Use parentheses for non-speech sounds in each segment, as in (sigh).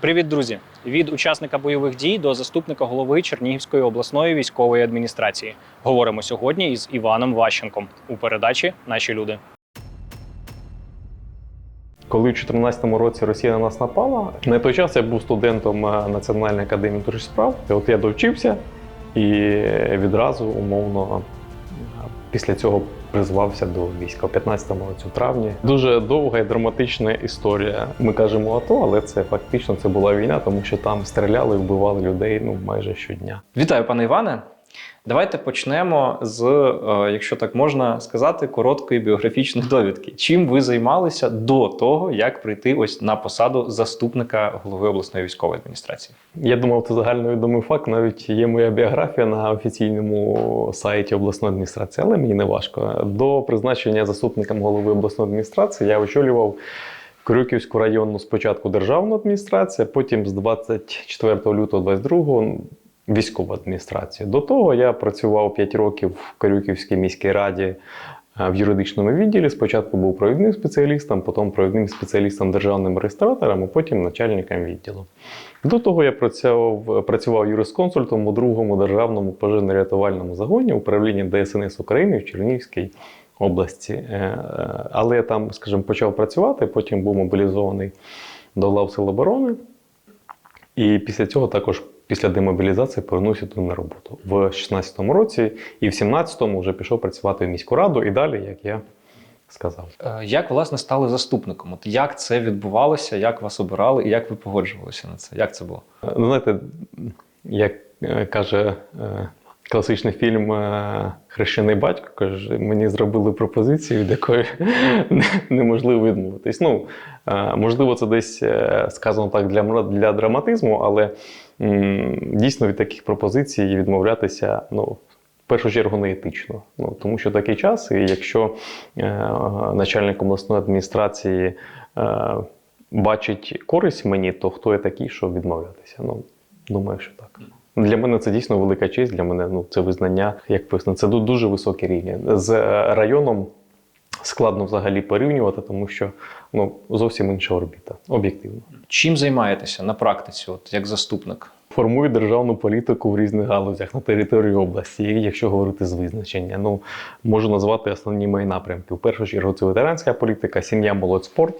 Привіт, друзі! Від учасника бойових дій до заступника голови Чернігівської обласної військової адміністрації. Говоримо сьогодні із Іваном Ващенком у передачі Наші люди. Коли в 2014 році Росія на нас напала, на той час я був студентом е, Національної академії внутрішніх справ. От я довчився і відразу, умовно, після цього призвався до війська у 15-му році в травні. Дуже довга і драматична історія. Ми кажемо АТО, але це фактично це була війна, тому що там стріляли і вбивали людей ну майже щодня. Вітаю, пане Іване. Давайте почнемо з, е, якщо так можна сказати, короткої біографічної довідки. Чим ви займалися до того, як прийти ось на посаду заступника голови обласної військової адміністрації? Я думав, це загальновідомий факт. Навіть є моя біографія на офіційному сайті обласної адміністрації, але мені не важко. До призначення заступником голови обласної адміністрації я очолював Крюківську районну спочатку державну адміністрацію, потім з 24 лютого 22 військову адміністрацію. До того я працював 5 років в Крюківській міській раді е, в юридичному відділі. Спочатку був провідним спеціалістом, потім провідним спеціалістом державним реєстратором, а потім начальником відділу. До того я працював, працював юрисконсультом у другому державному пожежно-рятувальному загоні управління ДСНС України в Чернігівській області. Е, е, Але я там, скажімо, почав працювати, потім був мобілізований до лав Сил оборони. І після цього також після демобілізації повернувся туди на роботу в 16-му році, і в 17-му вже пішов працювати в міську раду і далі, як я сказав. Е, Як власне стали заступником? От як це відбувалося, як вас обирали і як ви погоджувалися на це? Як це було? Ну, знаєте, як е, каже е, класичний фільм е, Хрещений батько, каже, мені зробили пропозицію, від якої (laughs) неможливо відмовитись. Ну, е, можливо, це десь е, сказано так для, для драматизму, але дійсно від таких пропозицій відмовлятися, ну. В першу чергу не етично, ну тому що такий час, і якщо е, начальник обласної адміністрації е, бачить користь мені, то хто я такий, щоб відмовлятися? Ну, думаю, що так. Для мене це дійсно велика честь. Для мене ну, це визнання, як писано, це ду- дуже високий рівень. З районом складно взагалі порівнювати, тому що ну, зовсім інша орбіта, об'єктивно. Чим займаєтеся на практиці, от як заступник? Формує державну політику в різних галузях на території області, якщо говорити з визначення. Ну, можу назвати основні мої напрямки. В першу чергу це ветеранська політика, сім'я, молодь, спорт,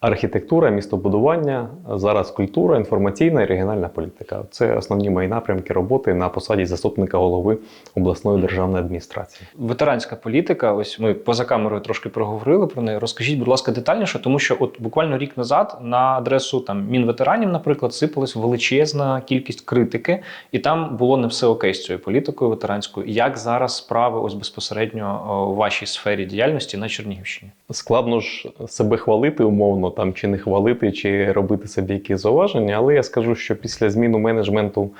архітектура, містобудування, зараз культура, інформаційна і регіональна політика. Це основні мої напрямки роботи на посаді заступника голови обласної державної адміністрації. Ветеранська політика, ось ми поза камерою трошки проговорили про неї. Розкажіть, будь ласка, детальніше, тому що от буквально рік назад на адресу там мінветеранів, наприклад, сипалась величезна кількість критики, і там було не все окей з цією політикою ветеранською. Як зараз справи ось безпосередньо у вашій сфері діяльності на Чернігівщині? Складно ж себе хвалити умовно там чи не хвалити, чи робити собі якісь зауваження. Але я скажу, що після зміну менеджменту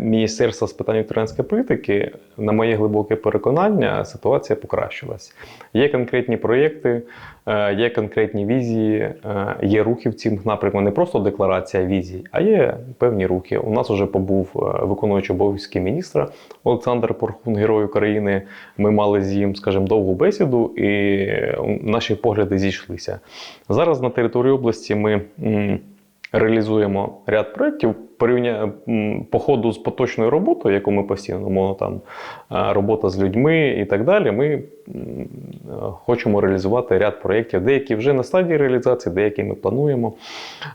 Міністерства з питань ветеранської політики, на моє глибоке переконання, ситуація покращилась. Є конкретні проєкти, е, є конкретні візії, е, є рухи в цим напрямку. Не просто декларація візій, а є певні рухи. У нас вже побув е, виконуючий обов'язки міністра Олександр Порхун, Герой України. Ми мали з ним, скажімо, довгу бесіду, і е, наші погляди зійшлися. Зараз на території області ми реалізуємо ряд проєктів. Порівня по ходу з поточною роботою, яку ми постійно там е, робота з людьми і так далі. Ми е, хочемо реалізувати ряд проєктів, деякі вже на стадії реалізації, деякі ми плануємо.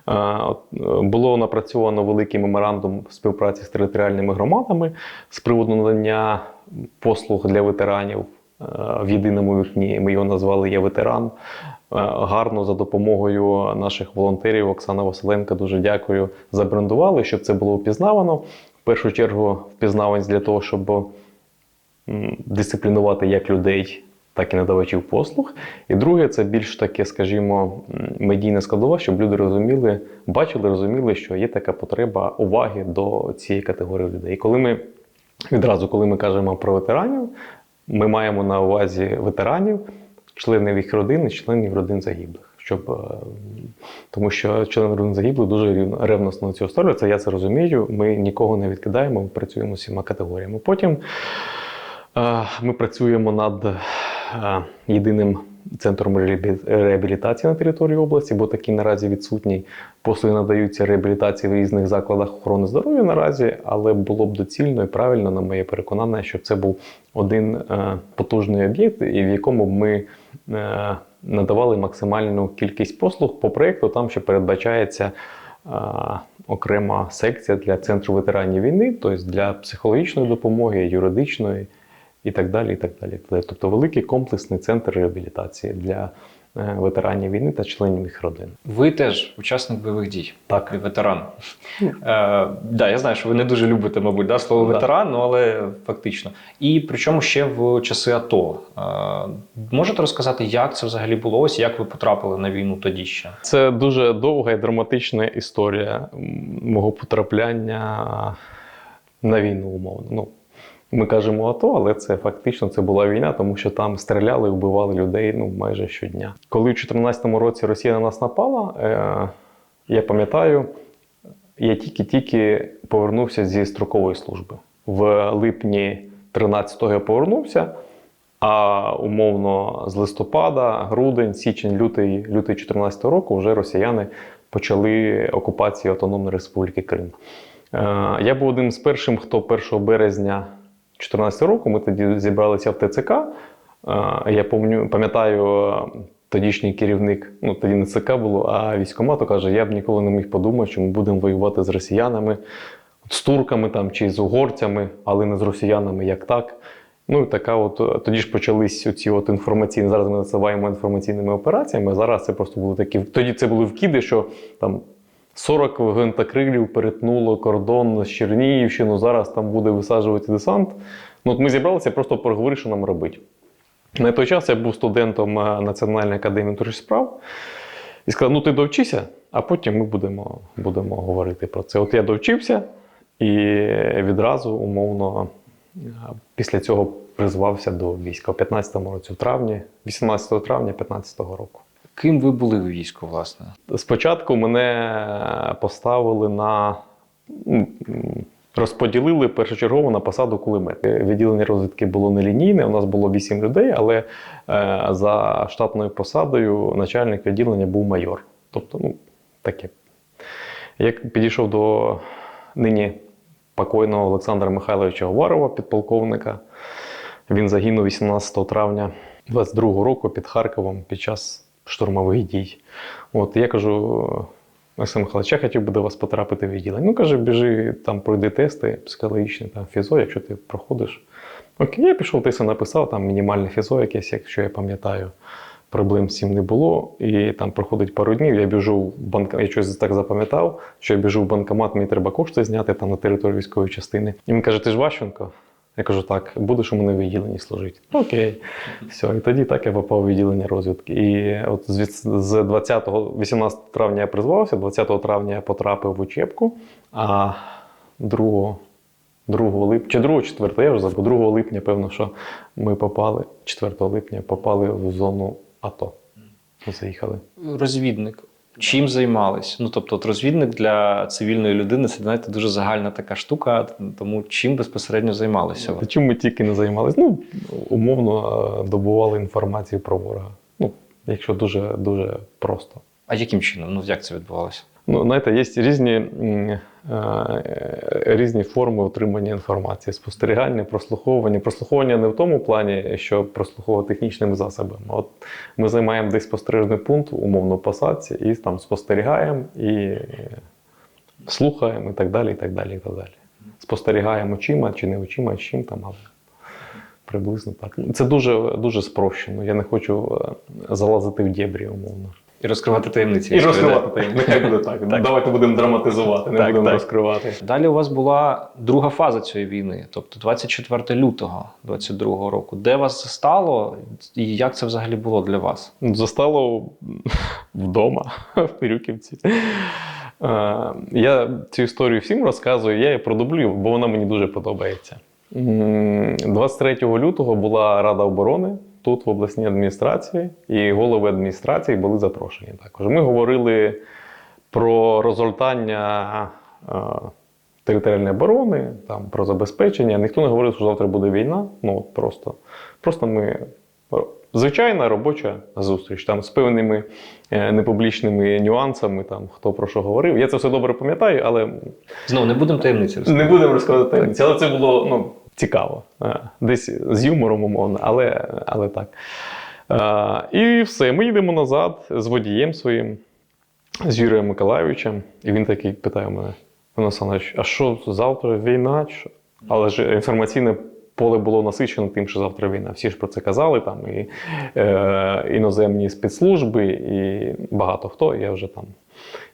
Е, Було напрацьовано великий меморандум співпраці з територіальними громадами з приводу надання послуг для ветеранів в єдиному вікні. Ми його назвали Я ветеран. Е, Гарно за допомогою наших волонтерів Оксана Василенко, дуже дякую, забрендували, щоб це було впізнавано. В першу чергу впізнаваність для того, щоб дисциплінувати як людей, так і надавачів послуг. І друге, це більш таке, скажімо, м, медійна складова, щоб люди розуміли, бачили, розуміли, що є така потреба уваги до цієї категорії людей. І коли ми відразу, коли ми кажемо про ветеранів, ми маємо на увазі ветеранів, членів їх родин і членів родин загиблих. Щоб, е, тому що члени родин загиблих дуже ревносно на цього ставляться. Я це розумію. Ми нікого не відкидаємо, ми працюємо всіма категоріями. Потім е, ми працюємо над е, єдиним центром реабілітації на території області, бо такий наразі відсутній. Послуги надаються реабілітації в різних закладах охорони здоров'я наразі, але було б доцільно і правильно, на моє переконання, щоб це був один е, потужний об'єкт, і в якому б ми е, надавали максимальну кількість послуг по проєкту, там ще передбачається е, окрема секція для центру ветеранів війни, тобто для психологічної допомоги, юридичної і так далі. І так далі. Тобто великий комплексний центр реабілітації для е, ветеранів війни та членів їх родин. Ви теж учасник бойових дій. Так. І ветеран. Е, да, я знаю, що ви не дуже любите, мабуть, да, слово Да. ветеран, ну, але фактично. І причому ще в часи АТО. Е, можете розказати, як це взагалі було? Ось як ви потрапили на війну тоді ще? Це дуже довга і драматична історія мого потрапляння на війну, умовно. Ну, ми кажемо АТО, але це фактично це була війна, тому що там стріляли вбивали людей ну, майже щодня. Коли в 2014 році Росія на нас напала, е, я пам'ятаю, я тільки-тільки повернувся зі строкової служби. В липні 13-го я повернувся. А умовно з листопада, грудень, січень, лютий, лютий 2014 року вже росіяни почали окупацію Автономної Республіки Крим. Е, Я був одним з першим, хто 1 березня 2014 року ми тоді зібралися в ТЦК. Е, Я пам'ятаю, е, тодішній керівник, ну тоді не ЦК було, а військкомату каже: я б ніколи не міг подумати, що ми будемо воювати з росіянами, з турками там, чи з угорцями, але не з росіянами як так. Ну і така, от е, тоді ж почались оці от інформаційні. Зараз ми називаємо інформаційними операціями. Зараз це просто були такі. Тоді це були вкиди, що там 40 гвинтокрилів перетнуло кордон з Чернігівщину. Зараз там буде висаджувати десант. Ну от ми зібралися просто поговорити, що нам робити. На той час я був студентом е, Національної академії внутрішніх справ і сказав: ну ти довчися, а потім ми будемо, будемо говорити про це. От я довчився і відразу умовно е, після цього призвався до війська у 15-му році, в травні, 18 травня 15-го року. Ким ви були у війську, власне? Спочатку мене поставили на м, розподілили першочергово на посаду кулемет. Відділення розвідки було нелінійне, у нас було 8 людей, але е, за штатною посадою начальник відділення був майор. Тобто, ну, таке. Як підійшов до нині покойного Олександра Михайловича Уварова, підполковника, він загинув 18 травня 22 року під Харковом під час штурмових дій. От я кажу, Максим Михайлович, я хотів би до вас потрапити в відділення. Ну, каже, біжи, там пройди тести психологічні, там фізо, якщо ти проходиш. Окей, я пішов тести, написав, там мінімальне фізо якесь, якщо я пам'ятаю. Проблем цим не було. І там проходить пару днів. Я біжу в банк... я щось так запам'ятав, що я біжу в банкомат, мені треба кошти зняти там на територію військової частини. І він каже: Ти ж Ващенко? Я кажу, так, будеш у мене в відділенні служити. Окей. Все, і тоді так я попав у відділення розвідки. І от з 20 18 травня я призвався, 20 травня я потрапив в учебку, а 2, 2 липня, чи 2 4 я вже забув, 2 липня, певно, що ми попали, 4 липня попали в зону АТО. Заїхали. Розвідник. Чим займались? Ну тобто, от розвідник для цивільної людини це знаєте дуже загальна така штука. Тому чим безпосередньо займалися? Та чим ми тільки не займалися? Ну, умовно е, добували інформацію про ворога. Ну, якщо дуже, дуже просто. А яким чином? Ну як це відбувалося? Ну, знаєте, є різні, е, різні форми отримання інформації: спостерігання, прослуховування. Прослуховування не в тому плані, що прослуховувати технічними засобами. От ми займаємо десь спостережний пункт, умовно посадці, і там спостерігаємо і е, слухаємо, і так далі, і так далі, і так далі. Спостерігаємо очима чи не очима, чим там, але приблизно так. Це дуже, дуже спрощено. Я не хочу е, залазити в дєбрі, умовно. І розкривати таємниці. І розкривати таємниці. Нехай буде (laughs) так. Давайте будемо драматизувати, не Так, будемо так. розкривати. Далі у вас була друга фаза цієї війни, тобто 24 лютого 22-го року. Де вас застало і як це взагалі було для вас? Застало вдома (laughs) в Пирюківці. Е, Я цю історію всім розказую, я її продублюю, бо вона мені дуже подобається. 23 лютого була Рада оборони тут, в обласній адміністрації, і голови адміністрації були запрошені також. Ми говорили про розгортання е, територіальної оборони, там, про забезпечення. Ніхто не говорив, що завтра буде війна. Ну, от просто, просто ми звичайна робоча зустріч, там з певними е, непублічними нюансами, там хто про що говорив. Я це все добре пам'ятаю, але Знову не будемо таємниці розповідати. не будемо розказувати таємниці. Але це було ну, цікаво. Е, Десь з юмором, умовно, але, але так. Е, І все, ми їдемо назад з водієм своїм, з Юрієм Миколайовичем. І він такий питає мене: Олександрович, а що завтра війна? Але ж інформаційне поле було насичено тим, що завтра війна. Всі ж про це казали, там і е, іноземні спецслужби, і багато хто. Я вже там.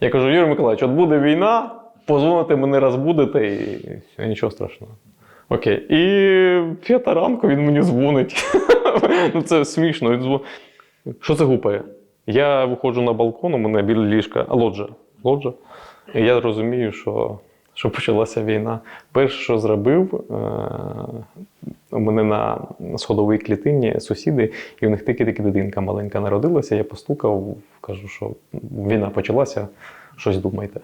Я кажу, Юрій Миколаївич, от буде війна, позвоните мене розбудете, і нічого страшного. Окей. І п'ята ранку він мені дзвонить. (laughs) ну це смішно. Він дзвонить. Що це гупає? Я виходжу на балкон, у мене біля ліжка лоджа. лоджа. І я розумію, що, що почалася війна. Перше, що зробив, е, у мене на сходовій клітині сусіди, і у них тільки-тільки дитинка маленька народилася. Я постукав, кажу, що війна почалася, щось думайте.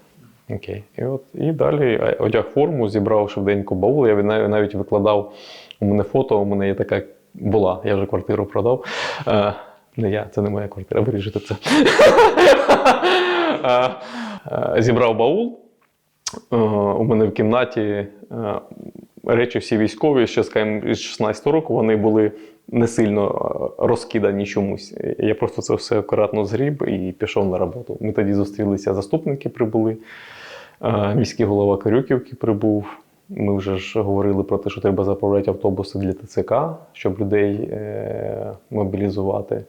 Окей. І, от, і далі одяг форму, зібрав швиденько баул. Я навіть викладав у мене фото, у мене є така була, я вже квартиру продав. Е, не я, це не моя квартира, вирішите це. (laughs) Е, е, Зібрав баул. Е, У мене в кімнаті речі всі військові, ще з 16 року вони були не сильно е, розкидані чомусь. Я просто це все акуратно згріб і пішов на роботу. Ми тоді зустрілися, заступники прибули, е, міський голова Карюківки прибув. Ми вже ж говорили про те, що треба заправляти автобуси для ТЦК, щоб людей е, мобілізувати.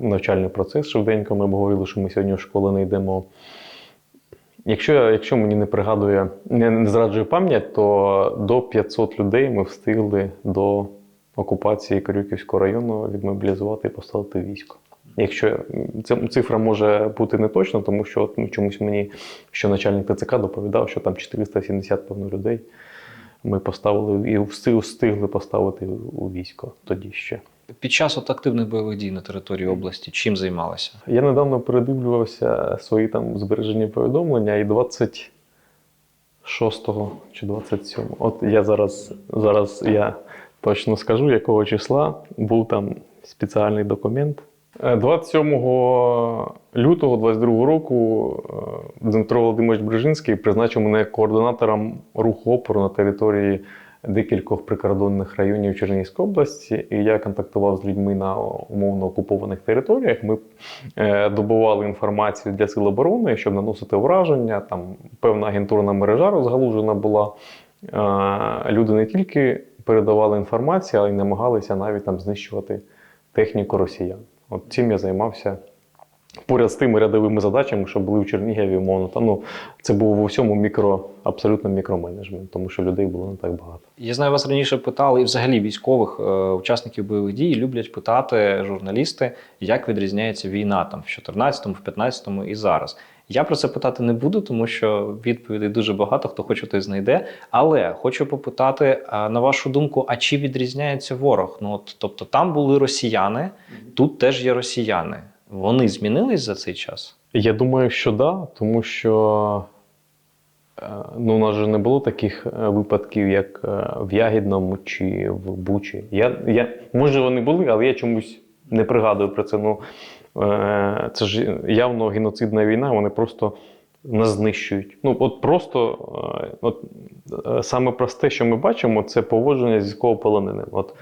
Навчальний процес швиденько. Ми говорили, що ми сьогодні в школу не йдемо. Якщо, якщо мені не пригадує, не, не зраджує пам'ять, то до 500 людей ми встигли до окупації Корюківського району відмобілізувати і поставити військо. Якщо ця цифра може бути не точна, тому що от, ну, чомусь мені що начальник ТЦК доповідав, що там 470 певно людей ми поставили і встиг- встигли поставити у військо тоді ще. Під час от активних бойових дій на території області чим займалися? Я недавно передивлювався свої там збережені повідомлення, і 26 чи 27. От я зараз, зараз я точно скажу, якого числа був там спеціальний документ. Е, 27 лютого 22 року е, Дмитро Володимирович Брижинський призначив мене координатором руху опору на території декількох прикордонних районів Чернігівської області, і я контактував з людьми на умовно окупованих територіях. Ми е, добували інформацію для сил оборони, щоб наносити враження. Там певна агентурна мережа розгалужена була. Е, люди не тільки передавали інформацію, але й намагалися навіть там знищувати техніку росіян. От цим я займався. Поряд з тими рядовими задачами, що були в Чернігові, умовно, там ну це був у всьому мікро, абсолютно мікроменеджмент, тому що людей було не так багато. Я знаю, вас раніше питали, і взагалі військових е, учасників бойових дій люблять питати журналісти, як відрізняється війна там в 14-му, в 15-му і зараз. Я про це питати не буду, тому що відповідей дуже багато, хто хоче, той знайде. Але хочу попитати, на вашу думку, а чи відрізняється ворог? Ну, от, тобто там були росіяни, тут теж є росіяни. Вони змінились за цей час? Я думаю, що да, тому що е, ну, у нас же не було таких е, випадків, як е, в Ягідному чи в Бучі. Я, я, може, вони були, але я чомусь не пригадую про це. Ну, е, це ж явно геноцидна війна, вони просто нас знищують. Ну, от просто е, от, е, саме просте, що ми бачимо, це поводження з військовополоненим. От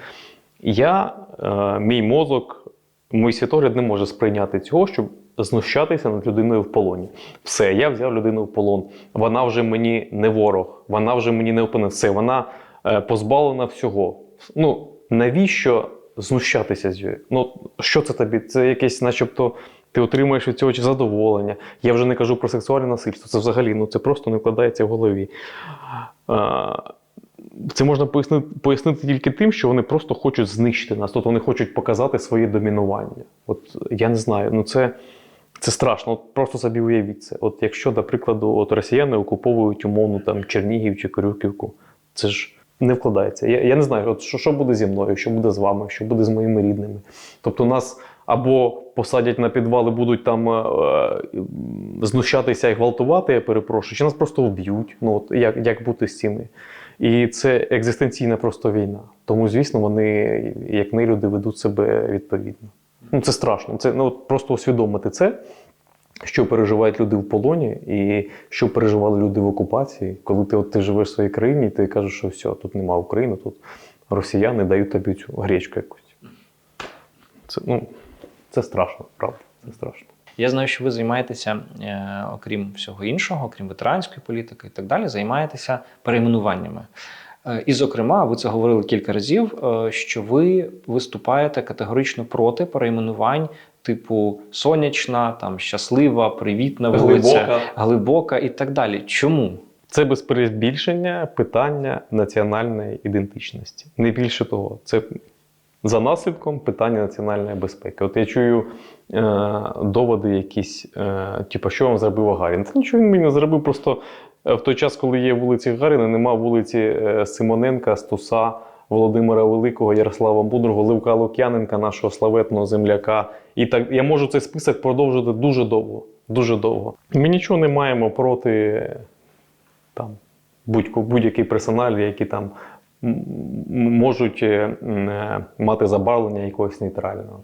я, е, мій мозок, мій світогляд не може сприйняти цього, щоб знущатися над людиною в полоні. Все, я взяв людину в полон. Вона вже мені не ворог, вона вже мені не опонент. Все, вона е, позбавлена всього. Ну, навіщо знущатися з нею? Ну, що це тобі? Це якесь, начебто, ти отримуєш від цього чи задоволення. Я вже не кажу про сексуальне насильство. Це взагалі ну, це просто не вкладається в голові. Е, це можна пояснити, пояснити тільки тим, що вони просто хочуть знищити нас, тобто вони хочуть показати своє домінування. От я не знаю, ну це, це страшно. От просто собі уявіть це. От якщо, до прикладу, от росіяни окуповують умовно там Чернігів чи Корюківку, це ж не вкладається. Я, я не знаю, от що, що буде зі мною, що буде з вами, що буде з моїми рідними. Тобто нас або посадять на підвали, будуть там е, е, знущатися і гвалтувати, я перепрошую, чи нас просто вб'ють. Ну от як, як бути з цими? І це екзистенційна просто війна. Тому, звісно, вони, як не люди, ведуть себе відповідно. Ну, це страшно. Це ну, от просто усвідомити це, що переживають люди в полоні, і що переживали люди в окупації, коли ти, от, ти живеш в своїй країні, і ти кажеш, що все, тут нема України, тут росіяни дають тобі цю гречку якусь. Це, ну, це страшно, правда. Це страшно. Я знаю, що ви займаєтеся, е, окрім всього іншого, окрім ветеранської політики і так далі, займаєтеся перейменуваннями. Е, І, зокрема, ви це говорили кілька разів, е, що ви виступаєте категорично проти перейменувань типу сонячна, там щаслива, привітна вулиця, Глибока. глибока і так далі. Чому? Це без перебільшення питання національної ідентичності. Не більше того, це за наслідком питання національної безпеки. От я чую е, доводи якісь, е, типу, що вам зробив Гагарін? Та нічого він мені не зробив. Просто е, в той час, коли є вулиці Гагаріна, нема вулиці е, Симоненка, Стуса, Володимира Великого, Ярослава Мудрого, Левка Лук'яненка, нашого славетного земляка. І так я можу цей список продовжити дуже довго. Дуже довго. Ми нічого не маємо проти там будь- будь-який персональ, які там можуть е, е, мати забарвлення якогось нейтрального.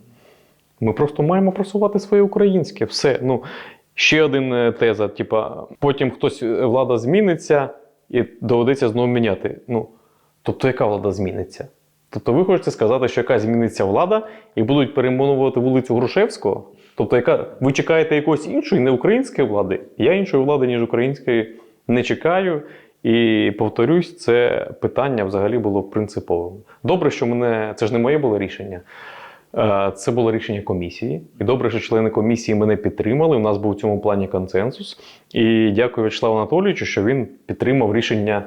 Ми просто маємо просувати своє українське. Все. Ну, ще один е, теза: типа, потім хтось влада зміниться і доведеться знову міняти. Ну, тобто, яка влада зміниться? Тобто, ви хочете сказати, що яка зміниться влада і будуть перейменовувати вулицю Грушевського? Тобто, яка ви чекаєте якоїсь іншої, не української влади? Я іншої влади, ніж української, не чекаю. І повторюсь, це питання взагалі було принциповим. Добре, що мене це ж не моє було рішення. Е, Це було рішення комісії. І добре, що члени комісії мене підтримали. У нас був в цьому плані консенсус. І дякую Вячеславу Анатолійовичу, що він підтримав рішення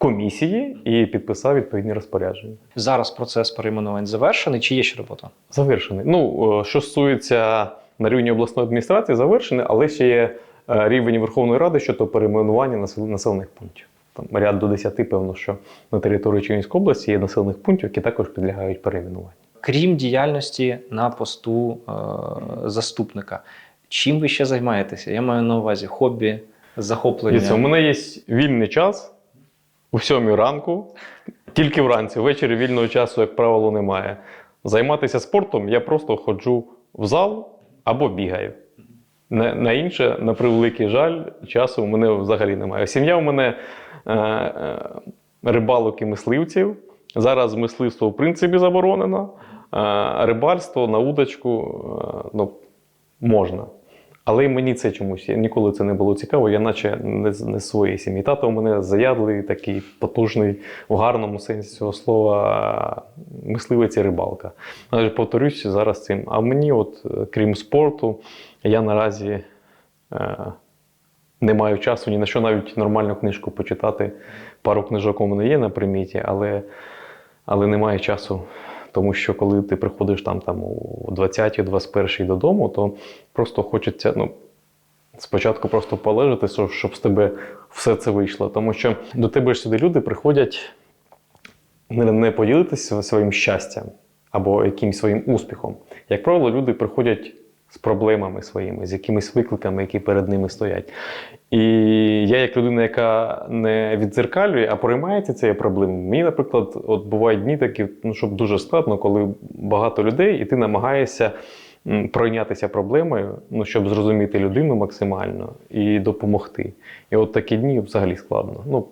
комісії і підписав відповідні розпорядження. Зараз процес перейменувань завершений, чи є ще робота? Завершений. Ну, е, що стосується на рівні обласної адміністрації, завершений, але ще є е, рівень Верховної Ради щодо перейменування населених пунктів. Там ряд до 10, певно, що на території Чернігівської області є населених пунктів, які також підлягають перейменуванню. Крім діяльності на посту е, заступника, чим ви ще займаєтеся? Я маю на увазі хобі, захоплення. Дивіться, у мене є вільний час у сьомій ранку, тільки вранці. Ввечері вільного часу, як правило, немає. Займатися спортом я просто ходжу в зал або бігаю. На, на інше, на превеликий жаль, часу у мене взагалі немає. Сім'я у мене е, е, рибалок і мисливців. Зараз мисливство в принципі заборонено. Е, рибальство на удочку е, ну, можна. Але мені це чомусь ніколи це не було цікаво, я наче не, з- не своєї сім'ї. Тато у мене заядлий, такий потужний, в гарному сенсі цього слова, мисливець і рибалка. Але повторюсь зараз цим. А мені, от, е, крім спорту, я наразі е, не маю часу ні на що навіть нормальну книжку почитати. Пару книжок у мене є на приміті, але, але немає часу. Тому що коли ти приходиш там, там у 20-21 додому, то просто хочеться ну, спочатку просто полежати, щоб, з тебе все це вийшло. Тому що до тебе ж сюди люди приходять не, не поділитися своїм щастям або якимось своїм успіхом. Як правило, люди приходять з проблемами своїми, з якимись викликами, які перед ними стоять. І я, як людина, яка не віддзеркалює, а приймається цією проблемою, мені, наприклад, от бувають дні такі, ну, щоб дуже складно, коли багато людей, і ти намагаєшся пройнятися проблемою, ну, щоб зрозуміти людину максимально і допомогти. І от такі дні взагалі складно. Ну,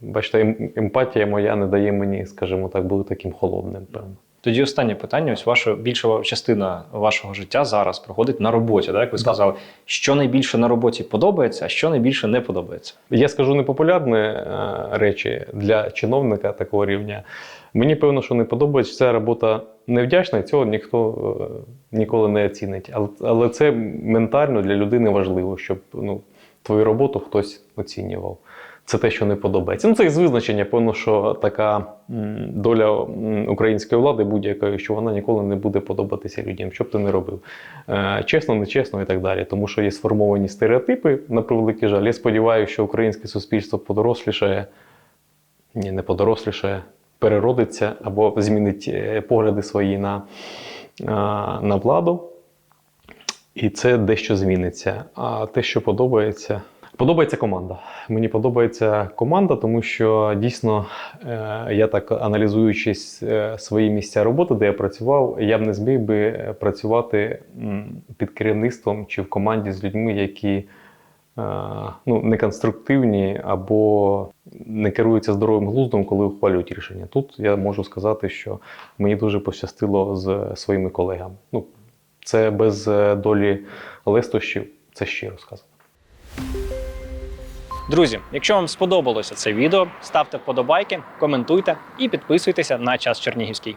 бачите, ем- емпатія моя не дає мені, скажімо так, бути таким холодним, певно. Тоді останнє питання: ось ваша більша частина вашого життя зараз проходить на роботі, так як ви Да. сказали, що найбільше на роботі подобається, а що найбільше не подобається. Я скажу непопулярні е, речі для чиновника такого рівня. Мені певно, що не подобається ця робота невдячна, і цього ніхто е, ніколи не оцінить. Але, але це ментально для людини важливо, щоб ну, твою роботу хтось оцінював. Це те, що не подобається. Ну, це із визначення, певно, що така доля української влади будь-якої, що вона ніколи не буде подобатися людям, що б ти не робив. Е, чесно, нечесно і так далі. Тому що є сформовані стереотипи, на превеликий жаль. Я сподіваюся, що українське суспільство подорослішає, ні, не подорослішає, переродиться або змінить е, погляди свої на, е, на владу. І це дещо зміниться. А те, що подобається. Подобається команда. Мені подобається команда, тому що дійсно е, я так аналізуючись е, свої місця роботи, де я працював, я б не зміг би е, працювати під керівництвом чи в команді з людьми, які ну, неконструктивні або не керуються здоровим глуздом, коли ухвалюють рішення. Тут я можу сказати, що мені дуже пощастило з своїми колегами. Ну, це без долі лестощів, це щиро сказано. Друзі, якщо вам сподобалося це відео, ставте вподобайки, коментуйте і підписуйтеся на час Чернігівський.